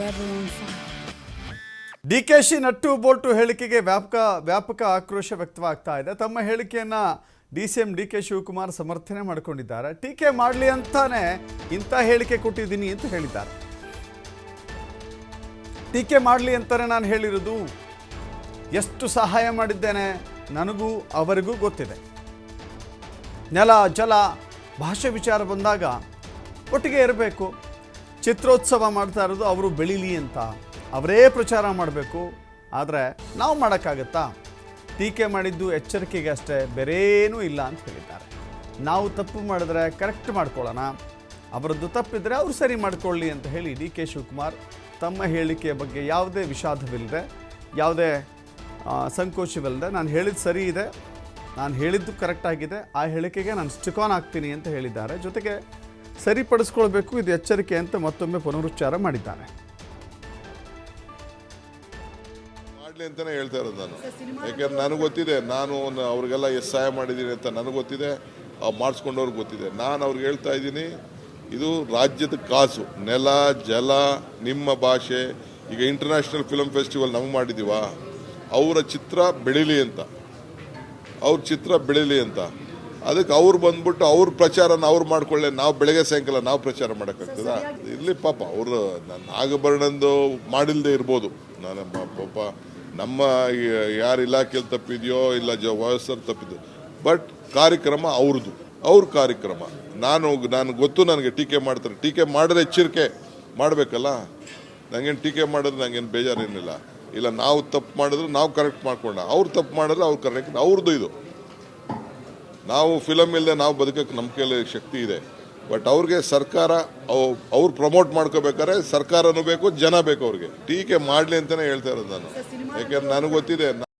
everyone ಕೆ DKShi nut bolt ಹೇಳಿಕೆಗೆ ವ್ಯಾಪಕ ವ್ಯಾಪಕ ಆಕ್ರೋಶ ವ್ಯಕ್ತವಾಗ್ತಾ ಇದೆ. ತಮ್ಮ ಹೇಳಿಕೆಯನ್ನ D C M D K Shivakumar ಸಮರ್ಥನೆ ಮಾಡಿಕೊಂಡಿದ್ದಾರೆ. ಟೀಕೆ ಮಾಡಲಿ ಅಂತಾನೆ ಇಂಥ ಹೇಳಿಕೆ ಕೊಟ್ಟಿದ್ದೀನಿ ಅಂತ ಹೇಳಿದ್ದಾರೆ. ಟೀಕೆ ಮಾಡಲಿ ಅಂತಾನೆ ನಾನು ಹೇಳಿರೋದು ಎಷ್ಟು ಸಹಾಯ ಮಾಡಿದ್ದೇನೆ ನನಗೂ ಅವರಿಗೂ ಗೊತ್ತಿದೆ. ನೆಲ, ಜಲ, ಭಾಷೆ ವಿಚಾರ ಬಂದಾಗ ಒಟ್ಟಿಗೆ ಇರಬೇಕು. ಚಿತ್ರೋತ್ಸವ ಮಾಡ್ತಾ ಇರೋದು ಅವರು ಬೆಳೀಲಿ ಅಂತ. ಅವರೇ ಪ್ರಚಾರ ಮಾಡಬೇಕು. ಆದರೆ ನಾವು ಮಾಡೋಕ್ಕಾಗತ್ತಾ? ಟೀಕೆ ಮಾಡಿದ್ದು ಎಚ್ಚರಿಕೆಗೆ ಅಷ್ಟೇ, ಬೇರೇನೂ ಇಲ್ಲ ಅಂತ ಹೇಳಿದ್ದಾರೆ. ನಾವು ತಪ್ಪು ಮಾಡಿದ್ರೆ ಕರೆಕ್ಟ್ ಮಾಡ್ಕೊಳ್ಳೋಣ. ಅವರದ್ದು ತಪ್ಪಿದ್ರೆ ಅವರು ಸರಿ ಮಾಡಿಕೊಳ್ಳಿ ಅಂತ ಹೇಳಿ ಡಿ ಕೆ ಶಿವಕುಮಾರ್ ತಮ್ಮ ಹೇಳಿಕೆಯ ಬಗ್ಗೆ ಯಾವುದೇ ವಿಷಾದವಿಲ್ಲದೆ, ಯಾವುದೇ ಸಂಕೋಚವಿಲ್ಲದೆ ನಾನು ಹೇಳಿದ್ದು ಸರಿ ಇದೆ, ನಾನು ಹೇಳಿದ್ದು ಕರೆಕ್ಟಾಗಿದೆ ಆ ಹೇಳಿಕೆಗೆ ನಾನು ಸ್ಟಿಕ್ ಆನ್ ಆಗ್ತೀನಿ ಅಂತ ಹೇಳಿದ್ದಾರೆ. ಜೊತೆಗೆ ಸರಿಪಡಿಸ್ಕೊಳ್ಬೇಕು, ಇದು ಎಚ್ಚರಿಕೆ ಅಂತ ಮತ್ತೊಮ್ಮೆ ಪುನರುಚ್ಚಾರ ಮಾಡಿದ್ದಾರೆ. ಮಾಡಲಿ ಅಂತಾನೆ ಹೇಳ್ತಾ ಇರೋದು ನಾನು. ಯಾಕೆಂದ್ರೆ ನನಗೆ ಗೊತ್ತಿದೆ, ನಾನು ಅವ್ರಿಗೆಲ್ಲ ಎಷ್ಟು ಸಹಾಯ ಮಾಡಿದ್ದೀನಿ ಅಂತ ನನಗೆ ಗೊತ್ತಿದೆ ಮಾಡಿಸ್ಕೊಂಡವ್ರಿಗೆ ಗೊತ್ತಿದೆ. ನಾನು ಅವ್ರಿಗೆ ಹೇಳ್ತಾ ಇದ್ದೀನಿ, ಇದು ರಾಜ್ಯದ ಕಾಸು, ನೆಲ, ಜಲ, ನಿಮ್ಮ ಭಾಷೆ, ಈಗ ಇಂಟರ್ನ್ಯಾಷನಲ್ ಫಿಲಮ್ ಫೆಸ್ಟಿವಲ್ ನಮಗೆ ಮಾಡಿದ್ದೀವ ಅವರ ಚಿತ್ರ ಬೆಳೀಲಿ ಅಂತ. ಅವ್ರ ಚಿತ್ರ ಬೆಳೀಲಿ ಅಂತ. ಅದಕ್ಕೆ ಅವ್ರು ಬಂದ್ಬಿಟ್ಟು ಅವ್ರ ಪ್ರಚಾರನ ಅವ್ರು ಮಾಡ್ಕೊಳ್ಳೆ. ನಾವು ಬೆಳಗ್ಗೆ ಸಾಯಂಕಾಲ ನಾವು ಪ್ರಚಾರ ಮಾಡೋಕ್ಕಾಗ್ತದ? ಇಲ್ಲಿ ಪಾಪ, ಅವರು ನಾಗಭರಣಂದು ಮಾಡಿಲ್ಲದೆ ಇರ್ಬೋದು. ನಾನು ಪಾಪ, ನಮ್ಮ ಯಾರು ಇಲಾಖೆಯಲ್ಲಿ ತಪ್ಪಿದೆಯೋ ಇಲ್ಲ ಜ ವಯಸ್ಸಲ್ಲಿ ತಪ್ಪಿದ್ದು ಬಟ್ ಕಾರ್ಯಕ್ರಮ ಅವ್ರದ್ದು ಅವ್ರ ಕಾರ್ಯಕ್ರಮ. ನಾನು ನಾನು ಗೊತ್ತು ನನಗೆ ಟೀಕೆ ಮಾಡ್ತಾರೆ. ಟೀಕೆ ಮಾಡಿದ್ರೆ ಎಚ್ಚರಿಕೆ ಮಾಡಬೇಕಲ್ಲ? ನನಗೇನು ಟೀಕೆ ಮಾಡಿದ್ರೆ ನಂಗೇನು ಬೇಜಾರೇನಿಲ್ಲ. ಇಲ್ಲ, ನಾವು ತಪ್ಪು ಮಾಡಿದ್ರೆ ನಾವು ಕರೆಕ್ಟ್ ಮಾಡ್ಕೊಂಡ. ಅವ್ರು ತಪ್ಪು ಮಾಡಿದ್ರೆ ಅವ್ರು ಕರೆಕ್ಟ್ ಅವ್ರದ್ದು ಇದು. ನಾವು ಫಿಲಮ್ ಇಲ್ಲದೆ ನಾವು ಬದುಕೋಕ್ಕೆ ನಮ್ಮ ಶಕ್ತಿ ಇದೆ. ಬಟ್ ಅವ್ರಿಗೆ ಸರ್ಕಾರ, ಅವ್- ಅವ್ರು ಪ್ರಮೋಟ್ ಮಾಡ್ಕೋಬೇಕಾದ್ರೆ ಸರ್ಕಾರನೂ ಬೇಕು, ಜನ ಬೇಕು ಅವ್ರಿಗೆ. ಟೀಕೆ ಮಾಡಲಿ ಅಂತಲೇ ಹೇಳ್ತಾ ಇರೋದು ನಾನು. ಯಾಕೆಂದ್ರೆ ನನಗೆ ಗೊತ್ತಿದೆ